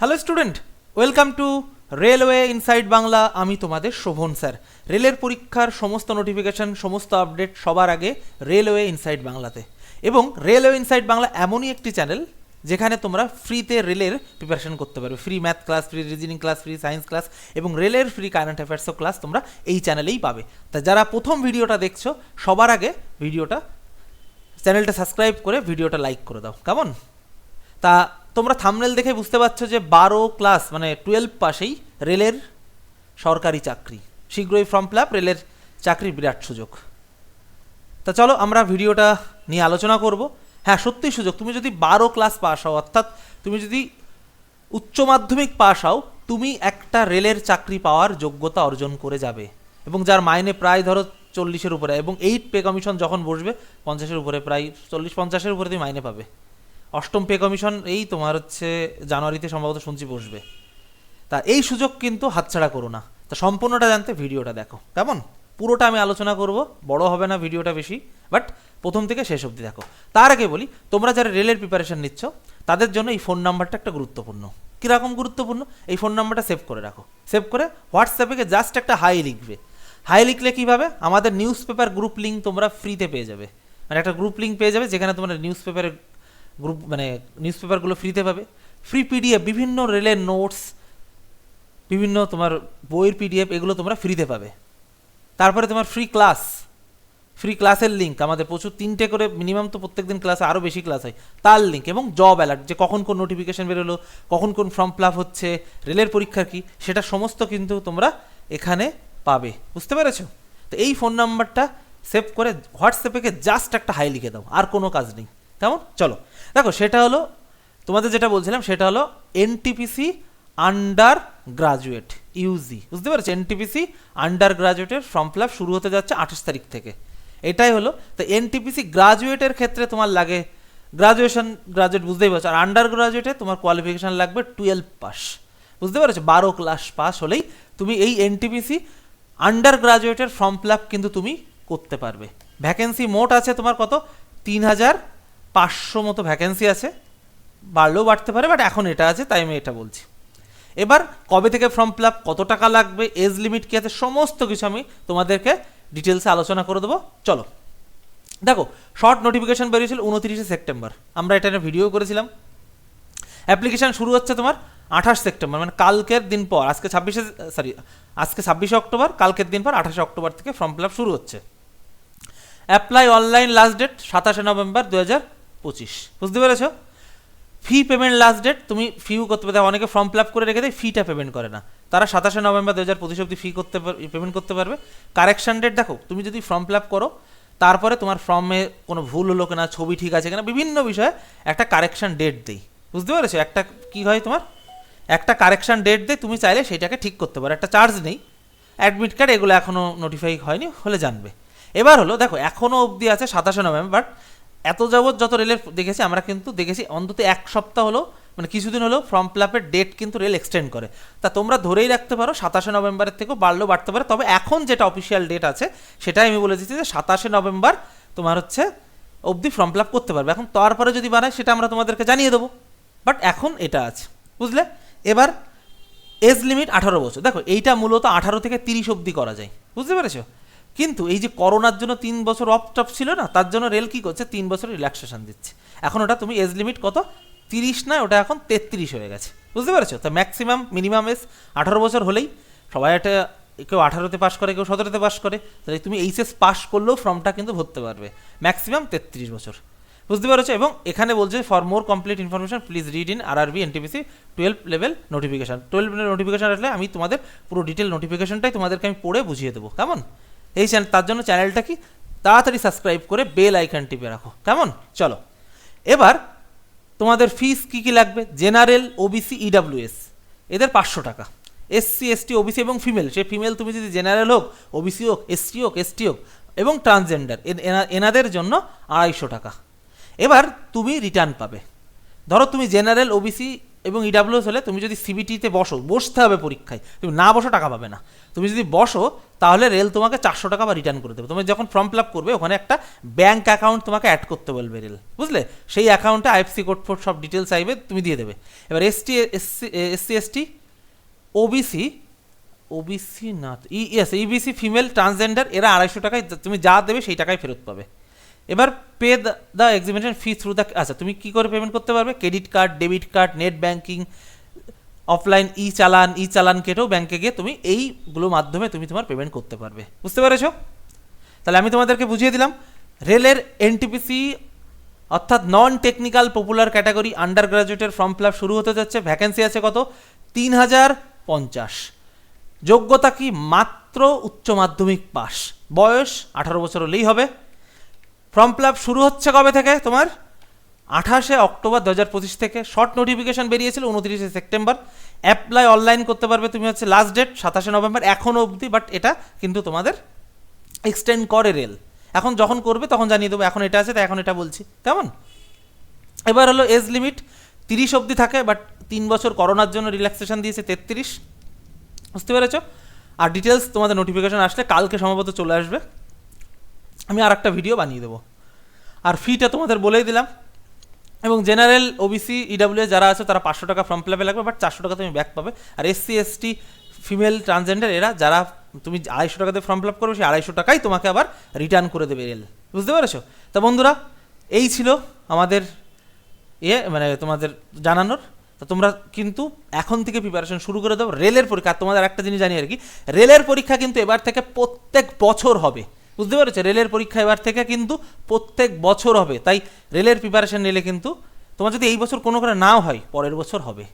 Hello student welcome to railway inside Bangla আমি তোমাদের Sovan, sir. রেলের পরীক্ষার সমস্ত নোটিফিকেশন সমস্ত আপডেট সবার আগে রেলওয়ে ইনসাইড বাংলাতে এবং রেলওয়ে ইনসাইড বাংলা এমনই একটি চ্যানেল যেখানে তোমরা ফ্রিতে রেলের প্রিপারেশন করতে পারবে। Free math class free reasoning class free science class এবং রেলের ফ্রি কারেন্ট অ্যাফেয়ার্সও ক্লাস তোমরা এই চ্যানেলেই পাবে। তা যারা প্রথম ভিডিওটা দেখছ, সবার আগে ভিডিওটা চ্যানেলটা সাবস্ক্রাইব করে ভিডিওটা লাইক করে দাও। কেমন? তা তোমরা থামনেল দেখে বুঝতে পারছ যে বারো ক্লাস মানে টুয়েলভ পাশেই রেলের সরকারি চাকরি। শীঘ্রই ফর্ম ফিল আপ রেলের চাকরির বিরাট সুযোগ। তা চলো, আমরা ভিডিওটা নিয়ে আলোচনা করব। হ্যাঁ সত্যিই সুযোগ। তুমি যদি বারো ক্লাস পাস হও, অর্থাৎ তুমি যদি উচ্চ মাধ্যমিক পাস হও, তুমি একটা রেলের চাকরি পাওয়ার যোগ্যতা অর্জন করে যাবে। এবং যার মাইনে প্রায় ধরো চল্লিশের উপরে, এবং এইট পে কমিশন যখন বসবে, পঞ্চাশের উপরে, প্রায় চল্লিশ, পঞ্চাশের উপরে তুমি মাইনে পাবে। অষ্টম পে কমিশন, এই তোমার হচ্ছে জানুয়ারিতে সম্ভবত শুনছি বসবে। তা এই সুযোগ কিন্তু হাতছাড়া করো না। তা সম্পূর্ণটা জানতে ভিডিওটা দেখো। কেমন? পুরোটা আমি আলোচনা করব, বড় হবে না ভিডিওটা বেশি, বাট প্রথম থেকে শেষ অবধি দেখো। তার আগে বলি, তোমরা যারা রেলের প্রিপারেশন নিচ্ছ, তাদের জন্য এই ফোন নাম্বারটা একটা গুরুত্বপূর্ণ। কীরকম গুরুত্বপূর্ণ? এই ফোন নাম্বারটা সেভ করে রাখো। সেভ করে হোয়াটসঅ্যাপে জাস্ট একটা হাই লিখবে। হাই লিখলে কীভাবে? আমাদের নিউজ পেপার গ্রুপ লিঙ্ক তোমরা ফ্রিতে পেয়ে যাবে। মানে একটা গ্রুপ লিঙ্ক পেয়ে যাবে, যেখানে তোমরা নিউজ পেপারের গ্রুপ মানে নিউজ পেপারগুলো ফ্রিতে পাবে। ফ্রি পিডিএফ, বিভিন্ন রেলের নোটস, বিভিন্ন তোমার বইয়ের পিডিএফ, এগুলো তোমরা ফ্রিতে পাবে। তারপরে তোমার ফ্রি ক্লাস। ফ্রি ক্লাসের লিঙ্ক, আমাদের প্রচুর, তিনটে করে মিনিমাম তো প্রত্যেকদিন ক্লাসে আরও বেশি ক্লাস হয়। তার লিঙ্ক এবং জব অ্যালার্ট, যে কখন কোন নোটিফিকেশন বেরোলো, কখন কোন ফর্ম ফিল হচ্ছে, রেলের পরীক্ষার কি, সেটা সমস্ত কিন্তু তোমরা এখানে পাবে। বুঝতে পেরেছ? তো এই ফোন নাম্বারটা সেভ করে, হোয়াটসঅ্যাপে জাস্ট একটা হাই লিখে দাও, আর কোনো কাজ নেই। কেমন? চলো। দেখো, সেটা হলো, তোমাদের যেটা বলছিলাম, সেটা হলো এনটিপিসি আন্ডার গ্রাজুয়েট ইউজি বুঝতে পেরেছ? এনটিপিসি আন্ডার গ্রাজুয়েটের ফর্ম ফিল শুরু হতে যাচ্ছে আঠাশ তারিখ থেকে। এটাই হলো, তো এনটিপিসি গ্রাজুয়েটের ক্ষেত্রে তোমার লাগে গ্রাজুয়েশন গ্রাজুয়েট বুঝতেই পারছ। আর আন্ডার গ্রাজুয়েটে তোমার কোয়ালিফিকেশান লাগবে টুয়েলভ পাস বুঝতে পেরেছ? বারো ক্লাস পাস হলেই তুমি এই এনটিপিসি আন্ডার গ্রাজুয়েটের ফর্ম ফিল কিন্তু তুমি করতে পারবে। ভ্যাকেন্সি মোট আছে তোমার কত? তিন হাজার পাঁচশো মতো ভ্যাকেন্সি আছে। বাড়লেও বাড়তে পারে বাট এখন এটা আছে, তাই আমি এটা বলছি। এবার কবে থেকে ফর্ম ফিল কত টাকা লাগবে এজ লিমিট কী আছে, সমস্ত কিছু আমি তোমাদেরকে ডিটেলসে আলোচনা করে দেবো। চলো। দেখো শর্ট নোটিফিকেশন বেরিয়েছিল উনত্রিশে সেপ্টেম্বর। আমরা এটা নিয়ে ভিডিও করেছিলাম। অ্যাপ্লিকেশান শুরু হচ্ছে তোমার আঠাশ সেপ্টেম্বর মানে কালকের দিন পর, আজকে ছাব্বিশে সরি আজকে ছাব্বিশে অক্টোবর, কালকের দিন পর আঠাশে অক্টোবর থেকে ফর্ম ফিল শুরু হচ্ছে। অ্যাপ্লাই অনলাইন লাস্ট ডেট সাতাশে নভেম্বর দু হাজার পঁচিশ। বুঝতে পেরেছ? ফি পেমেন্ট লাস্ট ডেট তুমি ফিও করতে পারবে অনেকে ফর্ম ফিল আপ করে রেখে দেয় ফিটা পেমেন্ট করে না। তারা সাতাশে নভেম্বর দু হাজার পঁচিশ অব্দি ফি করতে পেমেন্ট করতে পারবে। কারেকশন ডেট দেখো, তুমি যদি ফর্ম ফিল আপ করো, তারপরে তোমার ফর্মে কোনো ভুল হলো কিনা, ছবি ঠিক আছে কিনা, বিভিন্ন বিষয়ে একটা কারেকশন ডেট দেই। বুঝতে পেরেছ? একটা কি হয় তোমার? একটা কারেকশন ডেট দেয় তুমি চাইলে সেটাকে ঠিক করতে পারো। একটা চার্জ নেই। অ্যাডমিট কার্ড এগুলো এখনও নোটিফাই হয়নি, হলে জানবে। এবার হলো, দেখো এখনও অবধি আছে সাতাশে নভেম্বর। এত যাবৎ যত রেলের দেখেছি, আমরা কিন্তু দেখেছি, অন্তত এক সপ্তাহ হলো মানে কিছুদিন হলো ফর্ম ফিল আপের ডেট কিন্তু রেল এক্সটেন্ড করে। তা তোমরা ধরেই রাখতে পারো, সাতাশে নভেম্বরের থেকেও বাড়লেও বাড়তে পারে। তবে এখন যেটা অফিসিয়াল ডেট আছে, সেটাই আমি বলে দিচ্ছি যে সাতাশে নভেম্বর তোমার হচ্ছে অবধি ফর্ম ফিল করতে পারবে। এখন তারপরে যদি বানায়, সেটা আমরা তোমাদেরকে জানিয়ে দেবো। বাট এখন এটা আছে, বুঝলে? এবার এজ লিমিট আঠারো বছর। দেখো, এইটা মূলত আঠারো থেকে তিরিশ অবধি করা যায়। বুঝতে পেরেছ? কিন্তু এই যে করোনার জন্য তিন বছর অফ টপ ছিল না, তার জন্য রেল কী করছে? তিন বছর রিল্যাক্সেশন দিচ্ছে। এখন ওটা তুমি এজ লিমিট কত? তিরিশ নয় ওটা এখন তেত্রিশ হয়ে গেছে। বুঝতে পেরেছ? তো ম্যাক্সিমাম মিনিমাম এজ আঠারো বছর হলেই সবাই একটা কেউ আঠারোতে পাস করে, কেউ সতেরোতে পাস করে, তাহলে তুমি এইচএস পাস করলেও ফর্মটা কিন্তু ভরতে পারবে। ম্যাক্সিমাম তেত্রিশ বছর। বুঝতে পেরেছ? এবং এখানে বলছে for more complete information please read in RRB NTPC twelve level notification twelve notification আসলে আমি তোমাদের পুরো ডিটেল নোটিফিকেশনটাই তোমাদেরকে আমি পড়ে বুঝিয়ে দেবো। কেমন? এই চ্যানেল তার জন্য চ্যানেলটা কি তাড়াতাড়ি সাবস্ক্রাইব করে বেল আইকন টিপে রাখো। কেমন? চলো। এবার তোমাদের ফিস কী কী লাগবে? জেনারেল ওবিসি ইডাব্লিউএস এদের পাঁচশো টাকা। এসসি এসটি ওবিসি এবং ফিমেল সে ফিমেল তুমি যদি জেনারেল হোক ওবিসি হোক এসটি হোক এসটি হোক এবং ট্রান্সজেন্ডার এনাদের জন্য আড়াইশো টাকা। এবার তুমি রিটার্ন পাবে। ধরো তুমি জেনারেল ওবিসি এবং ইডাব্লিউএস হলে তুমি যদি সিবিটিতে বসো, বসতে হবে পরীক্ষায়, তুমি না বসো টাকা পাবে না। তুমি যদি বসো, তাহলে রেল তোমাকে চারশো টাকা বা রিটার্ন করে দেবে। তুমি যখন ফর্ম ফিল আপ করবে, ওখানে একটা ব্যাঙ্ক অ্যাকাউন্ট তোমাকে অ্যাড করতে বলবে রেল, বুঝলে? সেই অ্যাকাউন্টে আইএফসি কোড ফোড সব ডিটেলস চাইবে তুমি দিয়ে দেবে। এবার ST SC SC ST OBC OBC no yes EBC female transgender এরা আড়াইশো টাকায়, তুমি যা দেবে সেই টাকায় ফেরত পাবে। এবার pay the exhibition fee through the আচ্ছা তুমি কী করে পেমেন্ট করতে পারবে? Credit card debit card net banking offline e challan e challan কেটেও ব্যাংকে গিয়ে তুমি এইগুলোর মাধ্যমে তুমি তোমার পেমেন্ট করতে পারবে। বুঝতে পেরেছ? তাহলে আমি তোমাদেরকে বুঝিয়ে দিলাম, রেলের এনটিপিসি অর্থাৎ non technical popular category under গ্রাজুয়েটের form fill শুরু হতে যাচ্ছে। ভ্যাকেন্সি আছে কত? তিন হাজার পঞ্চাশ। যোগ্যতা কি? মাত্র উচ্চ মাধ্যমিক পাস বয়স আঠারো বছর হলেই হবে। ফর্ম ফিল শুরু হচ্ছে কবে থেকে তোমার? আঠাশে অক্টোবর দু হাজার পঁচিশ থেকে। শর্ট নোটিফিকেশন বেরিয়েছিল উনত্রিশে সেপ্টেম্বর। অ্যাপ্লাই অনলাইন করতে পারবে তুমি হচ্ছে লাস্ট ডেট সাতাশে নভেম্বর এখনও অবধি। বাট এটা কিন্তু তোমাদের এক্সটেন্ড করে রেল এখন যখন করবে তখন জানিয়ে দেবো, এখন এটা আছে, তাই এখন এটা বলছি। কেমন? এবার হলো এজ লিমিট তিরিশ অবধি থাকে বাট তিন বছর করোনার জন্য রিল্যাক্সেশন দিয়েছে তেত্রিশ। বুঝতে পেরেছ? আর ডিটেলস তোমাদের নোটিফিকেশন আসলে কালকে সম্ভবত চলে আসবে। আমি আর একটা ভিডিও বানিয়ে দেবো। আর ফিটা তোমাদের বলেই দিলাম। এবং জেনারেল ওবিসি ইডাব্লিউ যারা আছে, তারা পাঁচশো টাকা ফর্ম ফিল লাগবে বাট চারশো টাকা তুমি ব্যাক পাবে। আর এসসি এসটি ফিমেল ট্রান্সজেন্ডার এরা যারা তুমি আড়াইশো টাকাতে ফর্ম ফিল করবে, সেই আড়াইশো টাকাই তোমাকে আবার রিটার্ন করে দেবে রেল। বুঝতে পেরেছ? তা বন্ধুরা, এই ছিল আমাদের ইয়ে মানে তোমাদের জানানোর। তো তোমরা কিন্তু এখন থেকে প্রিপারেশন শুরু করে দাও। রেলের পরীক্ষা তোমাদের একটা জিনিস জানি আর কি। রেলের পরীক্ষা কিন্তু এবার থেকে প্রত্যেক বছর হবে। বুঝতে পেরেছ? রেলের পরীক্ষা এবার থেকে কিন্তু প্রত্যেক বছর হবে। তাই রেলের প্রিপারেশন নিলে কিন্তু তোমার যদি এই বছর কোনো করে নাও হয়, পরের বছর হবে।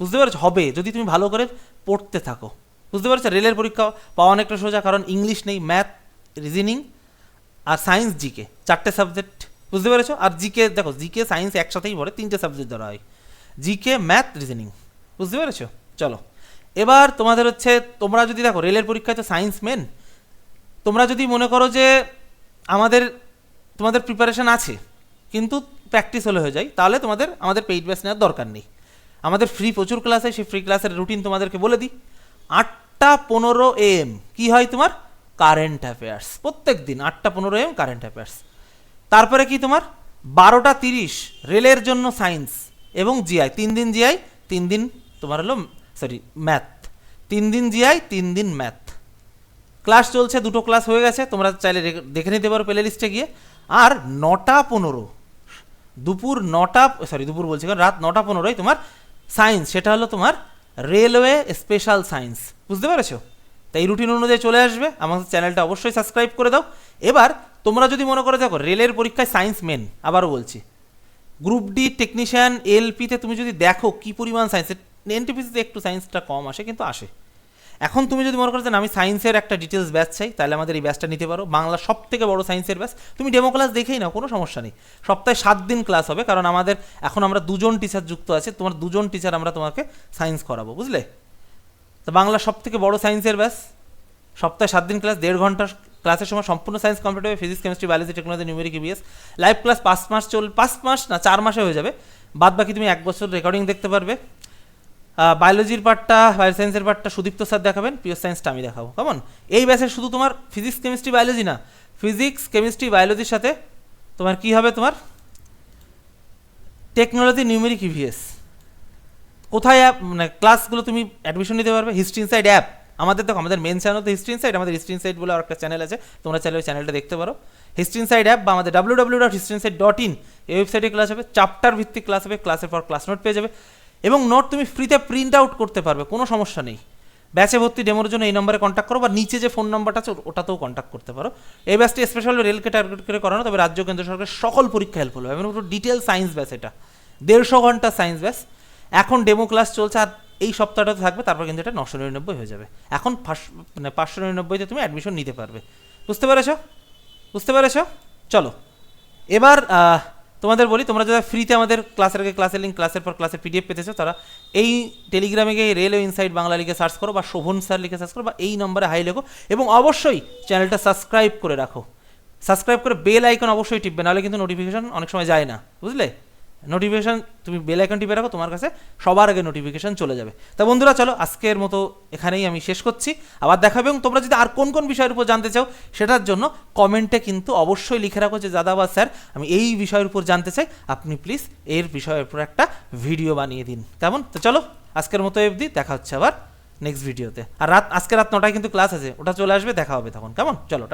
বুঝতে পেরেছ? হবে। যদি তুমি ভালো করে পড়তে থাকো। বুঝতে পেরেছ? রেলের পরীক্ষা পাওয়া অনেকটা সোজা, কারণ ইংলিশ নেই ম্যাথ রিজনিং আর সায়েন্স জিকে চারটে সাবজেক্ট বুঝতে পেরেছ? আর জিকে দেখো জিকে সায়েন্স একসাথেই পড়ে, তিনটে সাবজেক্ট ধরা হয়। জিকে ম্যাথ রিজনিং বুঝতে পেরেছ? চলো। এবার তোমাদের হচ্ছে, তোমরা যদি দেখো, রেলের পরীক্ষায় তো সায়েন্স মেন তোমরা যদি মনে করো যে আমাদের, তোমাদের প্রিপারেশন আছে, কিন্তু প্র্যাকটিস হলে হয়ে যায়, তাহলে তোমাদের, আমাদের পেইড ব্যাচ নেওয়ার দরকার নেই। আমাদের ফ্রি প্রচুর ক্লাস হয় সেই ফ্রি ক্লাসের রুটিন তোমাদেরকে বলে দিই। আটটা পনেরো এম কি হয় তোমার? কারেন্ট অ্যাফেয়ার্স প্রত্যেক দিন আটটা পনেরো এম কারেন্ট অ্যাফেয়ার্স তারপরে কি তোমার? বারোটা তিরিশ রেলের জন্য সায়েন্স এবং জিআই তিন দিন জিআই তিন দিন তোমার হলো সরি ম্যাথ তিন দিন জিআই তিন দিন ম্যাথ ক্লাস চলছে, দুটো ক্লাস হয়ে গেছে, তোমরা চাইলে দেখে নিতে পারো প্লে লিস্টে গিয়ে। আর নটা পনেরো, দুপুর নটা সরি দুপুর বলছি কারণ রাত নটা পনেরোই তোমার সায়েন্স সেটা হলো তোমার রেলওয়ে স্পেশাল সায়েন্স বুঝতে পেরেছ? তাই রুটিন অনুযায়ী চলে আসবে আমাদের চ্যানেলটা অবশ্যই সাবস্ক্রাইব করে দাও। এবার তোমরা যদি মনে করে দেখো রেলের পরীক্ষায় সায়েন্স মেন আবারও বলছি। গ্রুপ ডি টেকনিশিয়ান এলপিতে তুমি যদি দেখো কি পরিমাণ সায়েন্স এনটিপিসিতে একটু সায়েন্সটা কম আসে, কিন্তু আসে। এখন তুমি যদি মনে করো যে আমি সায়েন্সের একটা ডিটেলস ব্যাচ চাই, তাহলে আমাদের এই ব্যাচটা নিতে পারো। বাংলা সব থেকে বড় সায়েন্সের ব্যাচ তুমি ডেমো ক্লাস দেখেই নাও, কোনো সমস্যা নেই। সপ্তাহে সাত দিন ক্লাস হবে, কারণ আমাদের এখন আমরা দুজন টিচার যুক্ত আছে, তোমার দুজন টিচার আমরা তোমাকে সায়েন্স করাবো, বুঝলে? তো বাংলা সব থেকে বড় সায়েন্সের ব্যাচ সপ্তাহে সাত দিন ক্লাস দেড় ঘণ্টা ক্লাসের সময় সম্পূর্ণ সায়েন্স কমপ্লিট হবে physics chemistry biology technology numeric EVS live class পাঁচ মাস চল, পাঁচ মাস না, চার মাসে হয়ে যাবে। বাদ বাকি তুমি এক বছর রেকর্ডিং দেখতে পারবে। বায়োলজির পার্টটা বায়ো সায়েন্সের পার্টটা সুদীপ্ত স্যার দেখাবেন পিওর সায়েন্সটা আমি দেখাবো, কেমন? এই ব্যাচের শুধু তোমার ফিজিক্স কেমিস্ট্রি বায়োলজি না ফিজিক্স কেমিস্ট্রি বায়োলজির সাথে তোমার কি হবে তোমার? টেকনোলজি নিউমেরিক ইভিএস কোথায় অ্যাপ মানে ক্লাসগুলো তুমি অ্যাডমিশন নিতে পারবে? হিস্ট্রি ইনসাইড অ্যাপ আমাদের দেখো, আমাদের মেন চ্যানেল তো হিস্ট্রি ইনসাইড আমাদের হিস্ট্রি ইনসাইড বলে একটা চ্যানেল আছে, তোমরা চাইলে ওই চ্যানেলটা দেখতে পারো। হিস্ট্রি ইনসাইড অ্যাপ বা আমাদের W W dot history inside dot in এই ওয়েবসাইটে ক্লাস হবে চ্যাপ্টার ভিত্তিক ক্লাস হবে ক্লাসের পর ক্লাস নোট পেয়ে যাবে। এবং নোট তুমি ফ্রিতে প্রিন্ট আউট করতে পারবে, কোনো সমস্যা নেই। ব্যাচে ভর্তি ডেমোর জন্য এই নম্বরে কন্ট্যাক্ট করো বা নিচে যে ফোন নাম্বারটা আছে, ওটাতেও কন্ট্যাক্ট করতে পারো। এই ব্যাচটি স্পেশাল রেলকে টার্গেট করে করানো, তবে রাজ্য কেন্দ্র সরকারের সকল পরীক্ষা হেল্প হবে এবং পুরো ডিটেল সায়েন্স ব্যাচ এটা। দেড়শো ঘণ্টা সায়েন্স ব্যাচ এখন ডেমো ক্লাস চলছে আর এই সপ্তাহটাতে থাকবে, তারপর কিন্তু এটা নশো নিরানব্বই হয়ে যাবে। এখন মানে পাঁচশো নিরানব্বইতে তুমি অ্যাডমিশন নিতে পারবে। বুঝতে পেরেছ? বুঝতে পেরেছ? চলো। এবার তোমাদের বলি, তোমরা যারা ফ্রিতে আমাদের ক্লাসের আগে ক্লাসের লিঙ্ক ক্লাসের পর ক্লাসের পিডিএফ পেতেছো, তারা এই টেলিগ্রামে গিয়ে রেলওয়ে ইনসাইড বাংলা লিখে সার্চ করো বা শোভন স্যার লিখে সার্চ করো বা এই নম্বরে হাই লেখো এবং অবশ্যই চ্যানেলটা সাবস্ক্রাইব করে রাখো। সাবস্ক্রাইব করে বেল আইকন অবশ্যই টিপবে, নাহলে কিন্তু নোটিফিকেশন অনেক সময় যায় না, বুঝলে? নোটিফিকেশন তুমি বেল আইকন টিপে রাখো, তোমার কাছে সবার আগে নোটিফিকেশন চলে যাবে। তা বন্ধুরা, চলো, আজকের মতো এখানেই আমি শেষ করছি। আবার দেখাবে এবং তোমরা যদি আর কোন কোন বিষয়ের উপর জানতে চাও, সেটার জন্য কমেন্টে কিন্তু অবশ্যই লিখে রাখো যে, দাদা বা স্যার আমি এই বিষয়ের উপর জানতে চাই। আপনি প্লিজ এর বিষয়ের উপর একটা ভিডিও বানিয়ে দিন। তেমন তো চলো, আজকের মতো অবধি দেখা হচ্ছে আবার নেক্সট ভিডিওতে আর রাত, আজকে রাত নটায় কিন্তু ক্লাস আছে, ওটা চলে আসবে, দেখা হবে তখন। কেমন? চলো